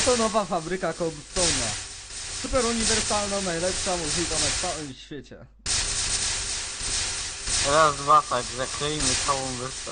Oto nowa fabryka Cobbstone'a. Super uniwersalna, najlepsza możliwa na całym świecie. Raz, dwa, tak, zakryjmy całą wyspę.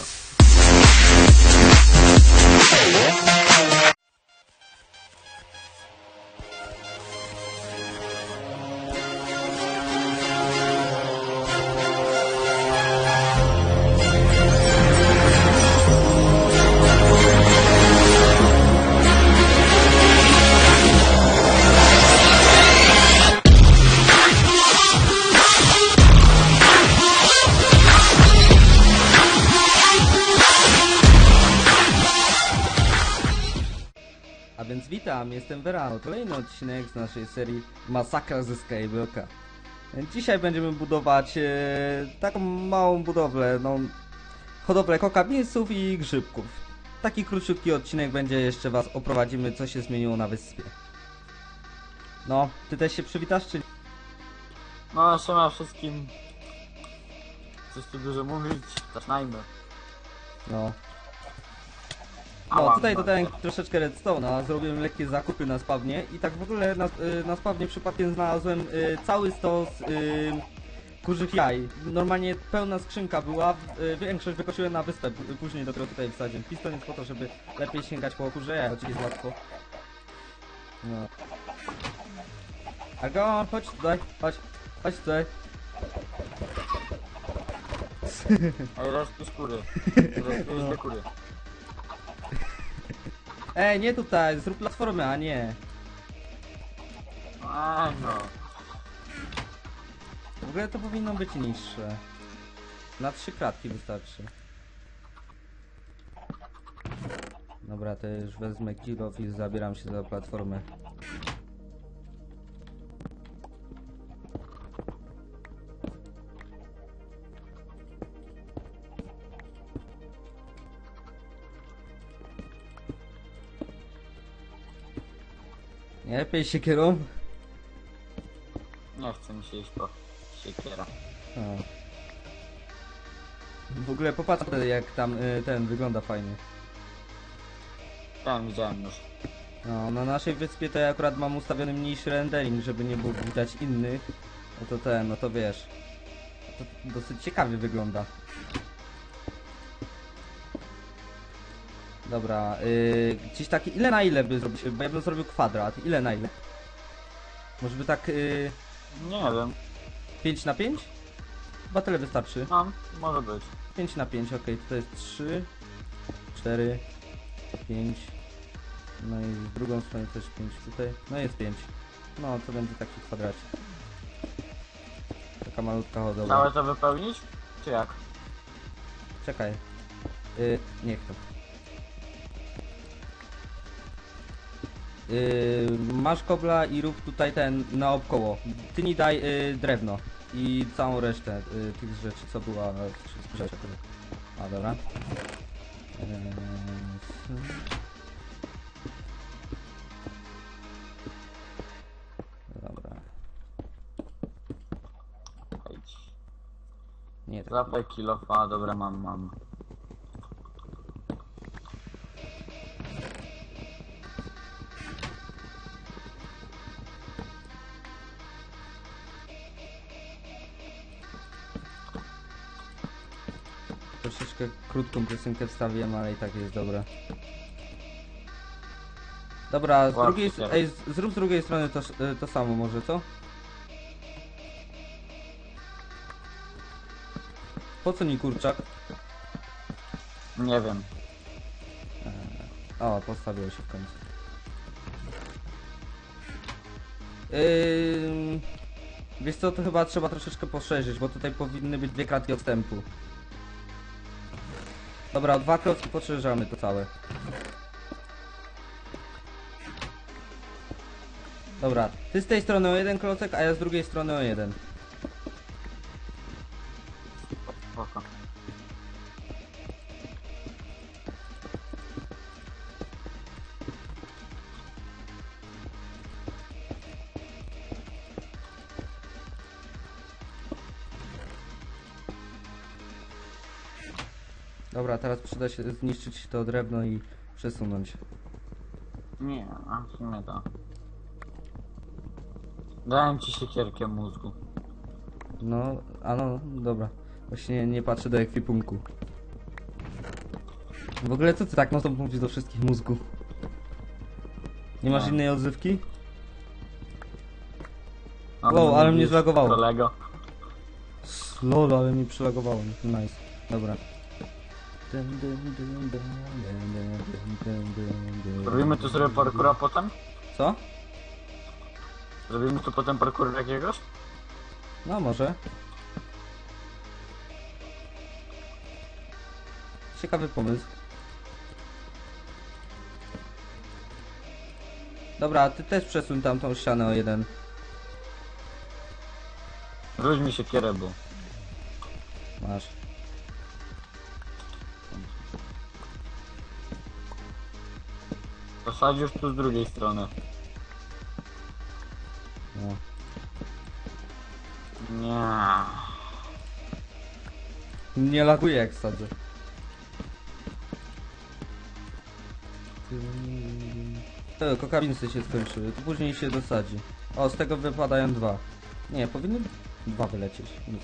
Jestem Verano. Kolejny odcinek z naszej serii Masakra ze Skyblocka. Dzisiaj będziemy budować e, taką małą budowlę, no hodowlę kokabińców i grzybków. Taki króciutki odcinek będzie, jeszcze was oprowadzimy, co się zmieniło na wyspie. No, ty też się przywitasz, czy... No, siema wszystkim. Coś tu dużo mówić, zaczynajmy. No. No, tutaj dodałem troszeczkę redstone'a, zrobiłem lekkie zakupy na spawnie i tak w ogóle na, y, na spawnie przypadkiem znalazłem y, cały stos y, kurzych jaj. Normalnie pełna skrzynka była, y, większość wykosiłem na wyspę, później dopiero tutaj wsadziłem. Piston jest po to, żeby lepiej sięgać po kurze jaj, choć jest łatwo. No. Argon, chodź tutaj, chodź, chodź tutaj. Ej, resztki skóry. Resztki skóry. Ej, nie tutaj, zrób platformę, a nie. Ej, no. W ogóle to powinno być niższe. Na trzy kratki wystarczy. Dobra, to już wezmę kilof i zabieram się za platformę. Lepiej siekierą? Nie chce mi się iść po siekiera. A. W ogóle popatrz jak tam y, ten wygląda fajnie. Tam widziałem już. No, na naszej wyspie to ja akurat mam ustawiony mniejszy rendering, żeby nie było widać innych. No to ten, no to wiesz. To dosyć ciekawie wygląda. Dobra, yy, gdzieś taki, ile na ile by zrobić, bo ja bym zrobił kwadrat, ile na ile? Może by tak yy, Nie wiem. 5 na 5? Chyba tyle wystarczy. No, może być. 5 na 5, ok, to jest 3, 4, 5. No i z drugą stroną też 5 tutaj. No jest 5. No to będzie taki kwadracik. Taka malutka hodowla. Całe to wypełnić? Czy jak? Czekaj. Yy, niech to. Masz kobla i rób tutaj ten naokoło. Ty nie daj yy, drewno i całą resztę yy, tych rzeczy, co była w rzeczy. A dobra. Yy, Dobra. Nie, tak. Zapaj kilofa, dobra, mam, mam. Krótką piosenkę wstawiłem, ale i tak jest dobra. Dobra, z drugiej, ej, z- zrób z drugiej strony to, y, to samo może, co? Po co mi kurczak? Nie wiem. O, postawiło się w końcu. Yy, wiesz co, to chyba trzeba troszeczkę poszerzyć, bo tutaj powinny być dwie kratki odstępu. Dobra, dwa klocki poszerzamy to całe. Dobra, ty z tej strony o jeden klocek, a ja z drugiej strony o jeden. Przyda się zniszczyć to drewno i przesunąć. Nie, a w sumie to. Dałem ci siekierkę mózgu. No, a no, dobra. Właśnie nie patrzę do ekwipunku. W ogóle co ty tak mocno mówisz do wszystkich mózgów? Nie masz Nie. innej odzywki? Wow, ale mnie zlagowało. Kolego. Lol, ale mi przylagowało. Nice. Dobra. Robimy tu sobie parkura potem? Co? Zrobimy tu potem parkour jakiegoś? No może. Ciekawy pomysł. Dobra, ty też przesuń tamtą ścianę o jeden. Rzuć mi siekierę, bo... Masz. Posadź już tu z drugiej strony. No. Nie. Nie laguje jak sadzę. E, Kokabinsy się skończyły, to później się dosadzi. O, z tego wypadają dwa. Nie, powinny dwa wylecieć. Nic.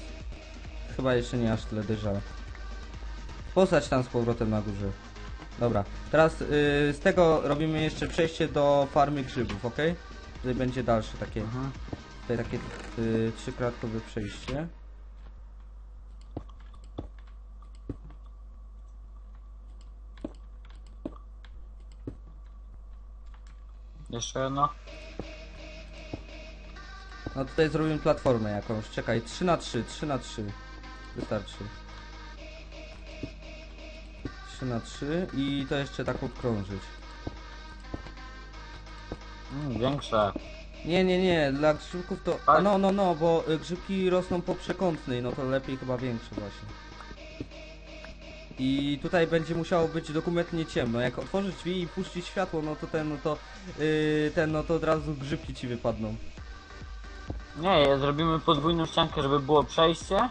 Chyba jeszcze nie aż tyle dojrzałe. Posadź tam z powrotem na górze. Dobra, teraz y, z tego robimy jeszcze przejście do farmy grzybów, ok? Tutaj będzie dalsze takie, Mhm. tutaj takie y, trzykratkowe przejście. Jeszcze jedno? No tutaj zrobimy platformę jakąś. Czekaj, 3 na 3, 3 na 3. Wystarczy. 3 na 3 i to jeszcze tak obkrążyć. Mm, większe. Nie, nie, nie, dla grzybków to... A Tak? no, no, no, bo y, grzybki rosną po przekątnej, no to lepiej chyba większe właśnie. I tutaj będzie musiało być dokumentnie ciemno. Jak otworzyć drzwi i puścić światło, no to ten, no to... Yy, ten, no to od razu grzybki ci wypadną. Nie, zrobimy podwójną ściankę, żeby było przejście,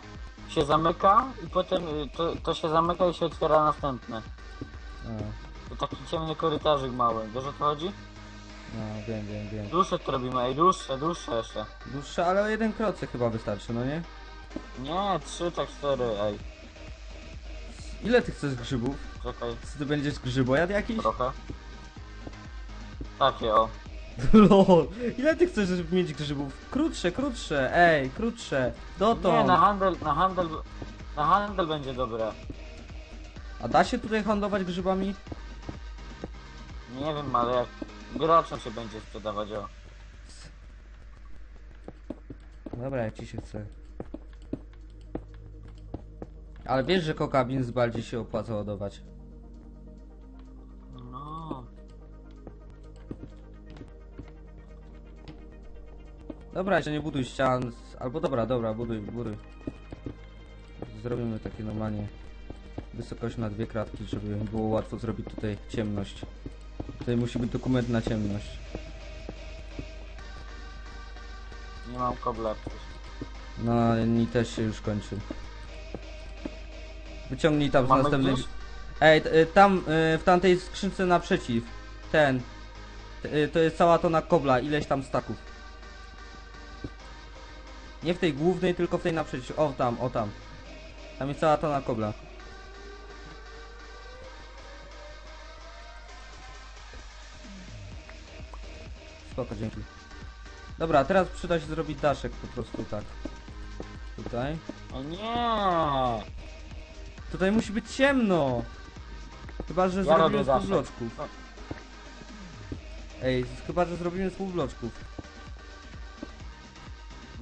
się zamyka i potem y, to, to się zamyka i się otwiera następne. To taki ciemny korytarzyk mały, wiesz o co chodzi? no, wiem, wiem, wiem. Dłuższe to robimy, ej, dłuższe, dłuższe jeszcze. Dłuższe, ale o jeden krocek chyba wystarczy, no nie? Nie, trzy, tak cztery, ej, Ile ty chcesz grzybów? czekaj, Co ty będziesz grzybojad jakiś? trochę. Takie o. Lol, ile ty chcesz mieć grzybów? Krótsze, krótsze, ej, krótsze, Nie, na handel, na handel, na handel będzie dobre. A da się tutaj handlować grzybami? Nie wiem, ale jak graczom się będzie sprzedawać, o. Dobra, jak ci się chce. Ale wiesz, że kokabin bardziej się opłaca ładować. Dobra, jeszcze nie buduj ścian, albo dobra, dobra, buduj, buduj. Zrobimy takie normalnie wysokość na dwie kratki, żeby było łatwo zrobić tutaj ciemność. Tutaj musi być dokument na ciemność. nie mam kobla. No, mi też się już kończy. Wyciągnij tam z Mamy następnej... gdzieś? Ej, y, tam, y, w tamtej skrzynce naprzeciw. Ten. T- y, To jest cała tona kobla, ileś tam staków. Nie w tej głównej, tylko w tej naprzeciw. O, tam, o tam. Tam jest cała tona kobla. Spoko, dzięki. Dobra, teraz przyda się zrobić daszek po prostu tak. Tutaj. O nie! Tutaj musi być ciemno! Chyba, że zrobimy z daszek. półbloczków. No. Ej, chyba, że zrobimy z półbloczków.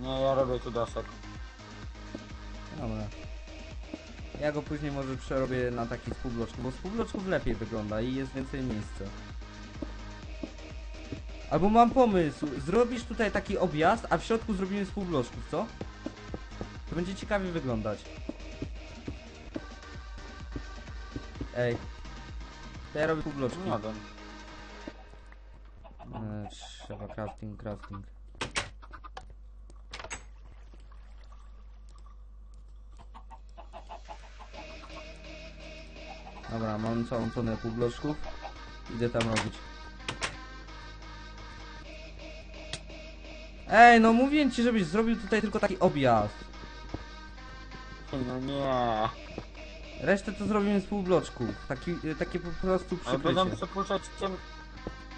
Nie, ja robię tu daszek. Dobra. Ja go później może przerobię na taki z półbloczków, bo z półbloczków lepiej wygląda i jest więcej miejsca. Albo mam pomysł, zrobisz tutaj taki objazd, a w środku zrobimy z półbloczków, co? To będzie ciekawie wyglądać. Ej. To ja robię półbloczki. Nie wiem. E, trzeba crafting, crafting. Dobra, mam całą tonę półbloczków. Idę tam robić. Ej, no mówię ci, żebyś zrobił tutaj tylko taki objazd. No nie. Resztę to zrobimy z półbloczków. Taki, y, takie po prostu Ale będą przepuszczać ciem...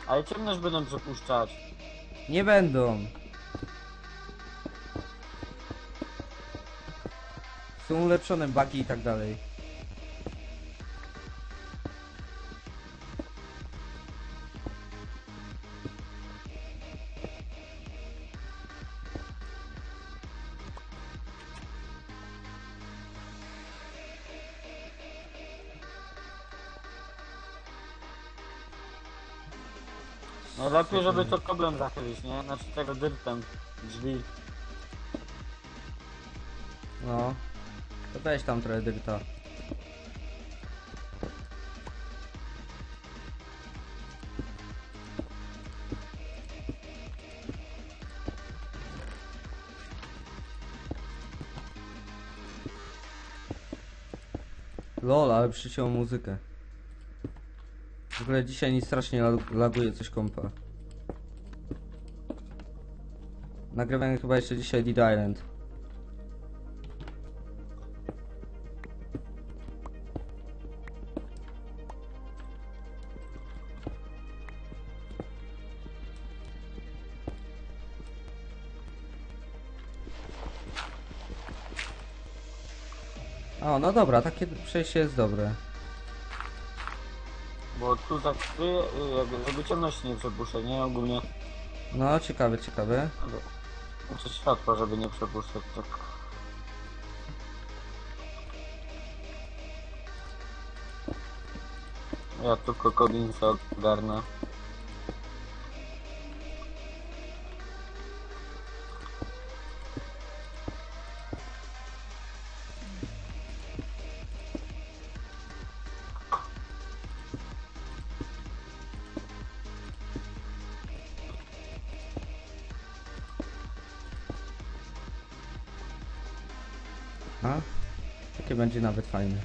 Ale ciemność będą przepuszczać. Nie będą. Są ulepszone baki i tak dalej. Najlepiej, żeby to koblem zakryć, nie? Znaczy tego dyrtem. Drzwi. No. To weź tam trochę dyrta. Lol, ale przyciął muzykę. W ogóle dzisiaj mi strasznie lag- laguje coś kompa. Nagrywałem chyba jeszcze dzisiaj Dead Island. O, no dobra, takie przejście jest dobre. Bo tu y, jakby- żeby ciemność nie przepuszczać, nie? Ogólnie. No, ciekawe, ciekawe. Ale- Znaczy światła, żeby nie przepuszczać, tak. Ja tylko Collinsa ogarnę. Będzie nawet fajne.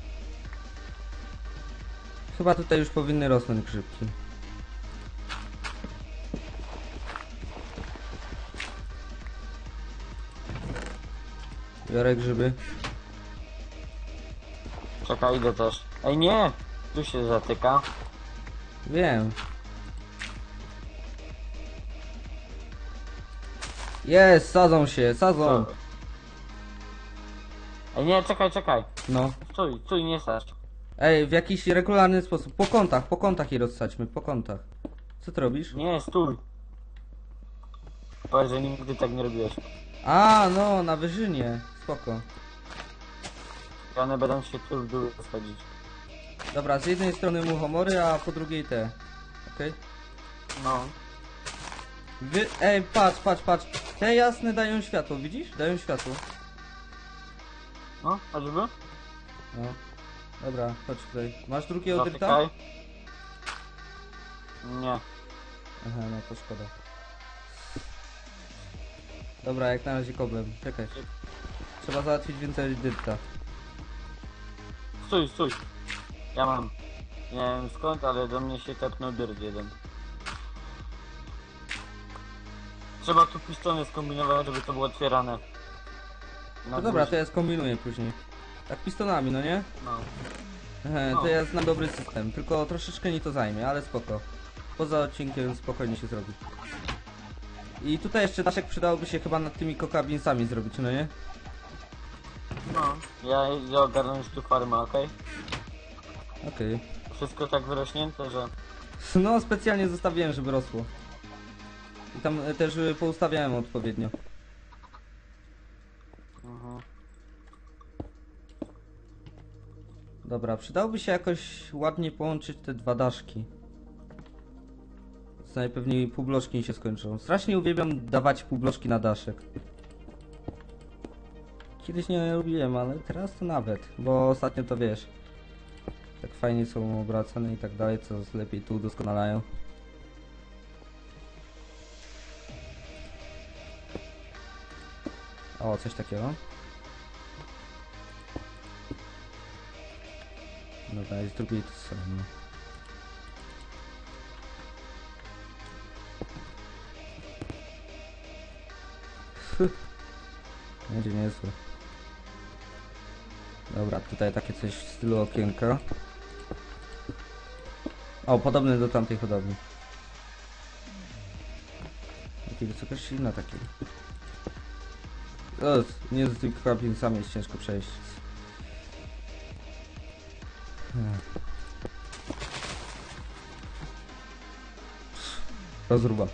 Chyba tutaj już powinny rosnąć grzybki. Biorę grzyby. Czekaj, idę też. Ej nie! Tu się zatyka. Wiem. Jest, sadzą się, sadzą. Co? Ej nie, czekaj, czekaj. No. Stój, stój, nie sać. Ej, w jakiś regularny sposób. Po kątach, po kątach je rozsadźmy, po kątach. Co ty robisz? Nie, stój. Powiedz, że nigdy tak nie robiłeś. A, no, na wyżynie. Spoko. I one będą się tu w dół schodzić. Dobra, z jednej strony muchomory, a po drugiej te. Okej? No. Wy... Ej, patrz, patrz, patrz. Te jasne dają światło, widzisz? Dają światło. No, choćby? No. Dobra, chodź tutaj. Masz drugiego dyrta? Nie. Aha, no to szkoda. Dobra, jak na razie koblem. Czekaj. Trzeba załatwić więcej dyrta. Stój, stój. Ja mam. Nie wiem skąd, ale do mnie się tepnął dyrt jeden. Trzeba tu pistony skombinować, żeby to było otwierane. No dobra, to ja skombinuję później. Tak pistonami, no nie? No. Ehe, No. to ja znam dobry system, tylko troszeczkę mi to zajmie, ale spoko. Poza odcinkiem spokojnie się zrobi. I tutaj jeszcze daszek przydałoby się chyba nad tymi kokabinsami zrobić, no nie? No. Ja idę ogarnąć tu farmę, okej? Okej. Wszystko tak wyrośnięte, że... No, specjalnie zostawiłem, żeby rosło. I tam e, też e, poustawiałem odpowiednio. Mhm. Dobra, przydałoby się jakoś ładnie połączyć te dwa daszki. Co najpewniej mi się skończą. Strasznie uwielbiam dawać półbloczki na daszek. Kiedyś nie lubiłem, ale teraz to nawet, bo ostatnio to wiesz. Tak fajnie są obracane i tak dalej, co lepiej tu udoskonalają. O, coś takiego. Dobra, z drugiej to strony. Będzie niezłe. Dobra, tutaj takie coś w stylu okienka. O, podobny do tamtej hodowli. Takie wysokości, no takie. O, nie z tymi krapińcami jest ciężko przejść. разруба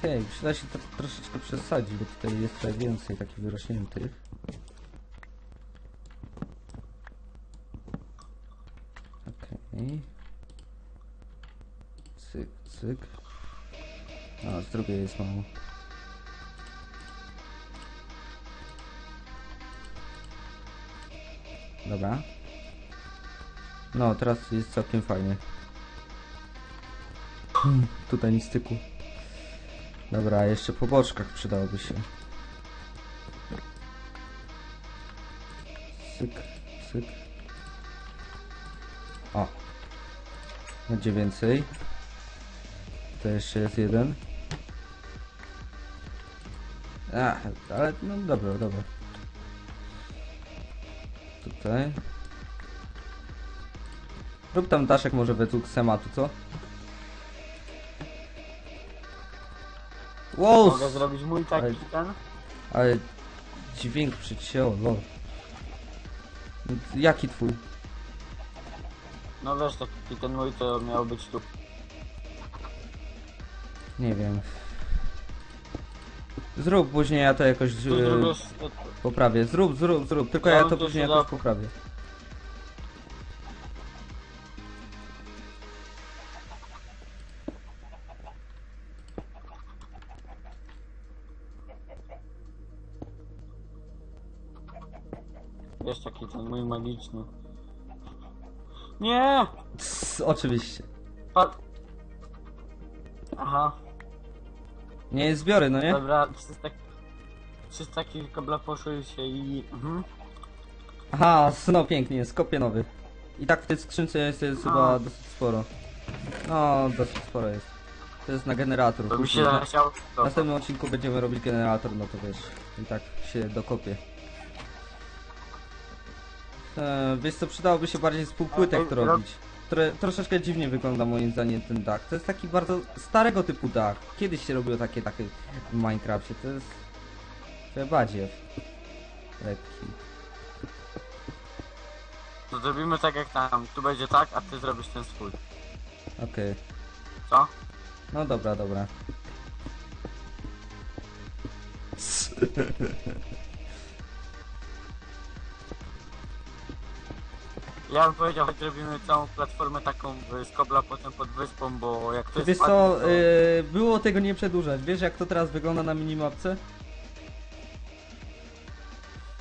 Okej, przyda się to troszeczkę przesadzić, bo tutaj jest trochę więcej takich wyrośniętych. Okej. Cyk, cyk. A, z drugiej jest mało. Dobra. No, teraz jest całkiem fajnie. Hmm, tutaj nic styku. Dobra, jeszcze po boczkach przydałoby się. Syk, syk. O. Będzie więcej. To jeszcze jest jeden. A, ale no dobra, dobra. Tutaj. Rób tam daszek może według sematu, co? Wow! Mogę zrobić mój taki Ale- ten? Ale dźwięk przycięło, lol. Jaki twój? No wiesz, taki ten mój to miał być tu. Nie wiem. Zrób później, ja to jakoś Tu e, poprawię. Zrób, zrób, zrób. Tylko Ja ja bym to to później się jakoś poprawię. Wiesz, taki ten mój magiczny. Nie! Cs, oczywiście. Pa... Aha, Nie jest zbiory, no nie? dobra, 300, 300 kilka poszły się i... Mhm. Aha, no pięknie, skopie nowy. I tak w tej skrzynce jest, jest A. chyba dosyć sporo. No, dosyć sporo jest. To jest na generator. To mi się chciał... W następnym odcinku będziemy robić generator, no to wiesz, i tak się dokopie. E, wiesz co, przydałoby się bardziej z półpłytek to robić. Które troszeczkę dziwnie wygląda moim zdaniem ten dach. To jest taki bardzo starego typu dach. Kiedyś się robiło takie dachy w Minecrafcie, to jest... To jest badziew. Lekki. To zrobimy tak jak tam, tu będzie tak, a ty zrobisz ten swój. Okej. Co? No dobra, dobra. Ja bym powiedział, że zrobimy całą platformę taką y, z kobla potem pod wyspą, bo jak to Wiesz jest co, to- yy, było tego nie przedłużać. Wiesz jak to teraz wygląda na minimapce?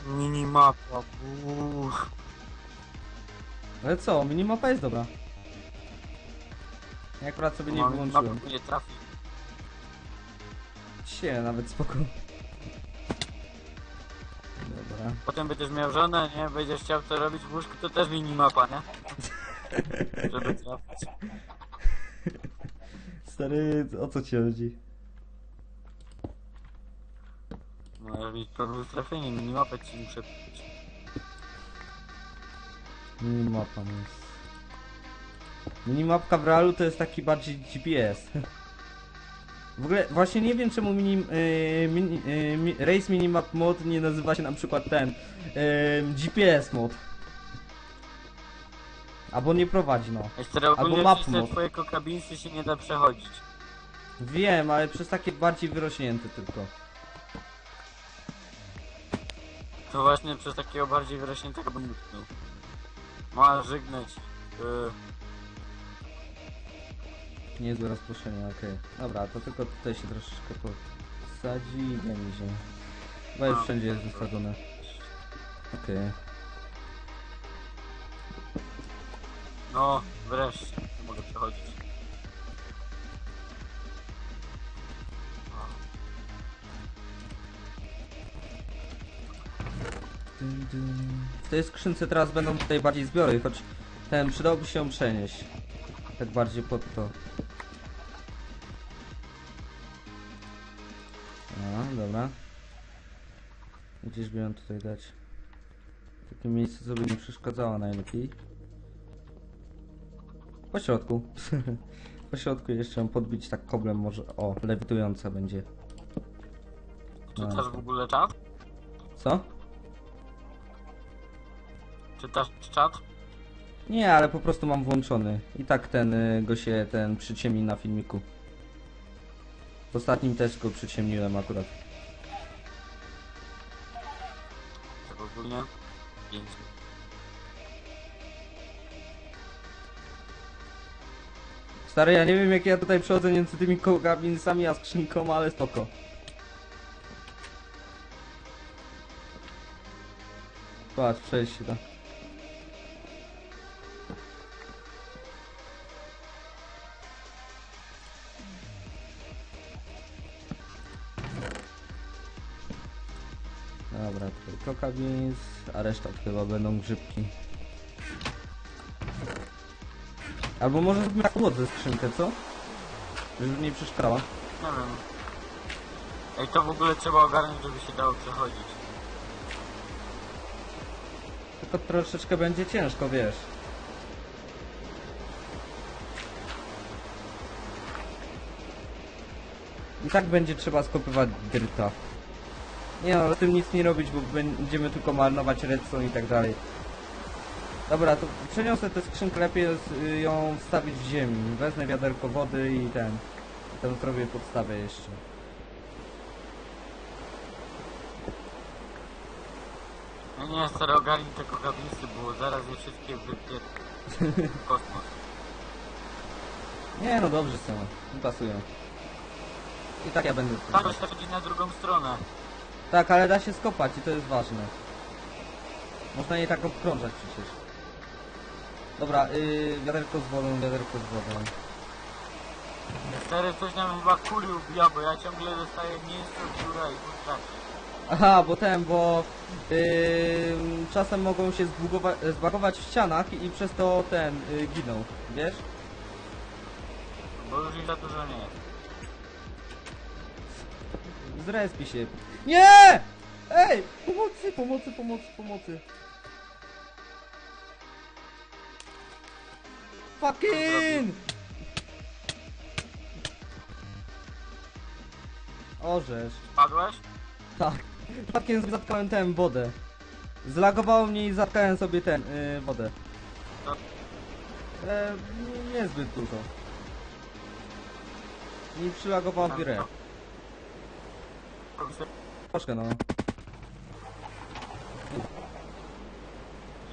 Minimapa, buuu. Ale co, minimapa jest dobra. Ja akurat sobie nie wyłączyłem. Nie trafi. Się, nawet spoko. Dobra. Potem będziesz miał żonę, nie? Będziesz chciał to robić w łóżku, to też minimapa, nie? Żeby trafić. Stary, o co ci chodzi? Możesz mieć problem z trafieniem, minimapę ci muszę kupić. Minimapa jest. Minimapka w realu to jest taki bardziej GPS. W ogóle właśnie nie wiem czemu mini, yy, mini, yy, mi, Race Minimap Mod nie nazywa się na przykład ten yy, GPS Mod. Albo nie prowadzi no. Jeszcze Albo ogólnie map przez te mod. twoje kokabinsy się nie da przechodzić. Wiem, ale przez takie bardziej wyrośnięte tylko. To właśnie przez takiego bardziej wyrośniętego bym utknął. Ma żygnąć. Yy, Niezłe rozproszenie, okej. Dobra, to tylko tutaj się troszeczkę posadzi i że... Chyba już wszędzie jest wysadzone. Okej. No, wreszcie. Nie mogę przechodzić. W tej skrzynce teraz będą tutaj bardziej zbiory, choć ten przydałby się ją przenieść. Tak bardziej pod to. Gdzieś by ją tutaj dać. Takie miejsce, co by nie przeszkadzało najlepiej. Po środku. po środku jeszcze ją podbić tak koblem może. O, lewitująca będzie. Czytasz w ogóle czat? Co? Czytasz czat? Nie, ale po prostu mam włączony. I tak ten y, go się ten przyciemni na filmiku. W ostatnim też go przyciemniłem akurat. Ogólnie? Pięć. Stary, ja nie wiem jak ja tutaj przechodzę między tymi kogabinsami a skrzynką, ale spoko. Patrz, przejść się da. A reszta chyba będą grzybki. Albo może zróbmy taką ze skrzynkę, co? Żeby nie przeszkadzała. Nie wiem. Ej, to w ogóle trzeba ogarnąć, żeby się dało przechodzić. Tylko troszeczkę będzie ciężko, wiesz. I tak będzie trzeba skopywać dyrta. Nie no, ale tym nic nie robić, bo będziemy tylko marnować redstone i tak dalej. Dobra, to przeniosę tę skrzynkę, lepiej jest y, ją wstawić w ziemi. Wezmę wiaderko wody i ten. Tam zrobię podstawę jeszcze. No nie, stary, ogarnij te kokabinsy, bo zaraz je wszystkie wypie... kosmos. Nie no, dobrze są. Pasują. I tak ja będę... Tam się chodzi na drugą stronę. Tak, ale da się skopać i to jest ważne. Można je tak obkrążać przecież. Dobra, yy, wiaderko z wodą, wiaderko z wodą. Stary, coś nam chyba kuli ubija, bo ja ciągle dostaję mięso, dziura i postaci. Aha, bo ten, bo yy, czasem mogą się zbagować w ścianach i przez to ten yy, giną, wiesz? Bo już ich za dużo nie jest. Zrespi się. Nie! Ej! Pomocy, pomocy, pomocy, pomocy. Fucking! Orzesz. Padłeś? Tak. Przypadkiem zatkałem tę wodę. Zlagowało mnie i zatkałem sobie ten, yy, wodę. E, nie, niezbyt dużo. I przylagowało grę. Troszkę no.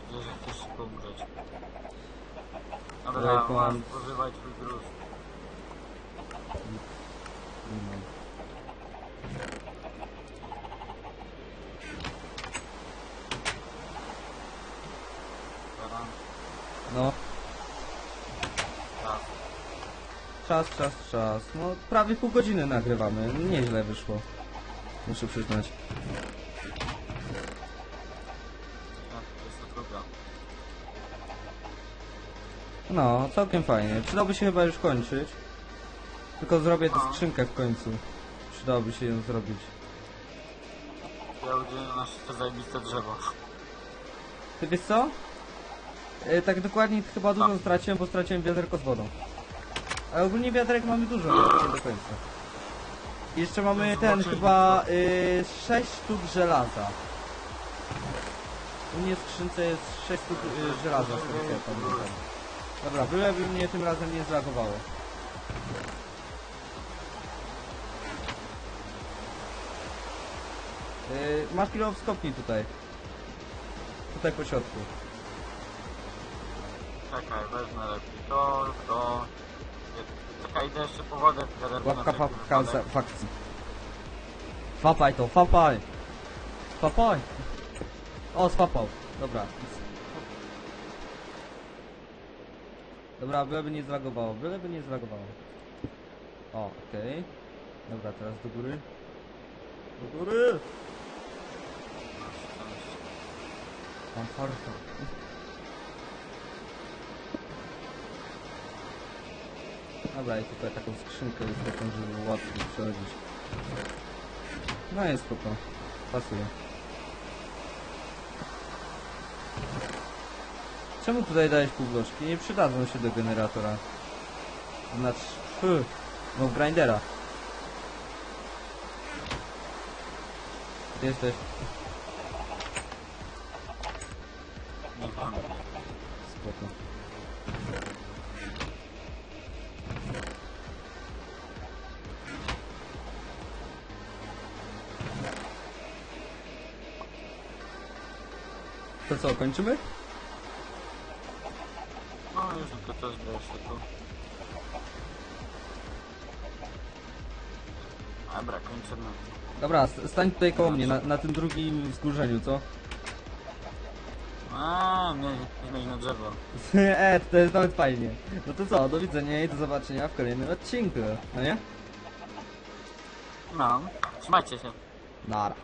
Widzę, że chcesz szybko umrzeć. Ej, Dobra, pan. masz, spożywaj twój gruz. Dobra, No, tak. czas, czas, czas. No, prawie pół godziny nagrywamy. Nieźle wyszło. Muszę przyznać. Tak, to jest to. No, całkiem fajnie. Przydałoby się chyba już kończyć. Tylko zrobię tę skrzynkę w końcu. Przydałoby się ją zrobić. Ja udzielę na szybko zajebiste drzewo. Ty wiesz co? E, tak dokładnie chyba dużo straciłem, bo straciłem wiaderko z wodą. Ale ogólnie wiaderek mamy dużo, nie do końca. Jeszcze mamy ten chyba y, 6 sztuk żelaza. U mnie w skrzynce jest 6 sztuk y, żelaza, z tego co ja pamiętam. Dobra, byleby mnie tym razem nie zlagowało. Y, masz kilo w stopni tutaj. Tutaj po środku. Czekaj, wezmę lepiej to, to... Czekaj, idę jeszcze po wodę. w Łapka fa fa fakcji. Fapaj to, fapaj! Fapaj! O, sfapał. Dobra. Dobra, byleby nie zlagowało, byleby nie zlagowało. O, okej. Dobra, teraz do góry. Do góry! Mam farta. Dobra, i tutaj taką skrzynkę już taką, żeby łatwiej przechodzić. No jest spoko. Pasuje. Czemu tutaj dałeś półbloczki? Nie przydadzą się do generatora. Znaczy... Pff, no grindera. Jesteś? To co, kończymy? No już tylko to zbierz się tu. Dobra, kończymy. Dobra, st- stań tutaj koło mnie, na, na tym drugim wzgórzeniu, co? A, mieliśmy na drzewo. e, to jest nawet fajnie. No to co, do widzenia i do zobaczenia w kolejnym odcinku, no nie? No, trzymajcie się. Nara.